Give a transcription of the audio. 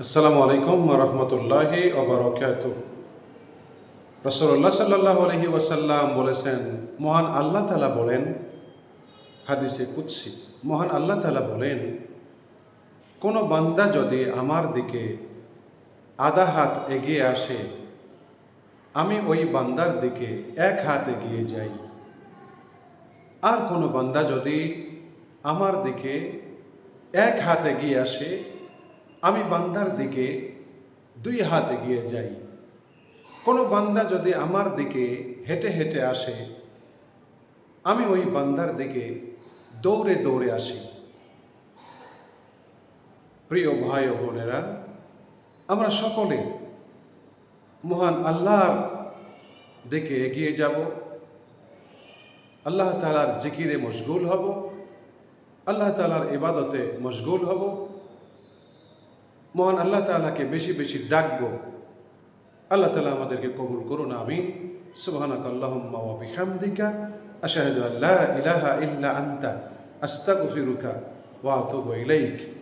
আসসালামু আলাইকুম রহমতুল্লাহি ওবরাকাত রসল্লাহ সাল্লাহ আলহি ওয়াসাল্লাম বলেছেন, মহান আল্লাহ তালা বলেন, হাদিসে কুৎসি মহান আল্লাহ তালা বলেন, কোনো বান্দা যদি আমার দিকে আধা হাত এগিয়ে আসে, আমি ওই বান্দার দিকে এক হাত এগিয়ে যাই। আর কোনো বান্দা যদি আমার দিকে এক হাত এগিয়ে আসে আমি বান্দার দিকে দুই হাত এগিয়ে যাই। কোনো বান্দা যদি আমার দিকে হেঁটে হেঁটে আসে, আমি ওই বান্দার দিকে দৌড়ে দৌড়ে আসি। প্রিয় ভাই ও বোনেরা, আমরা সকলে মহান আল্লাহর দিকে এগিয়ে যাব। আল্লাহ তালার জিকিরে মশগুল হব। আল্লাহ তালার ইবাদতে মশগুল হব। মহান আল্লাহ তালাকে বেশি বেশি ডাকবো। আল্লাহ তালা আমাদেরকে কবুল করুন আমি সুবহানাক আল্লাহুম্মা ওয়া বিহামদিকা, আশহাদু আল্লা ইলাহা ইল্লা আন্তা, আস্তাগফিরুকা ওয়া আতুবু ইলাইক।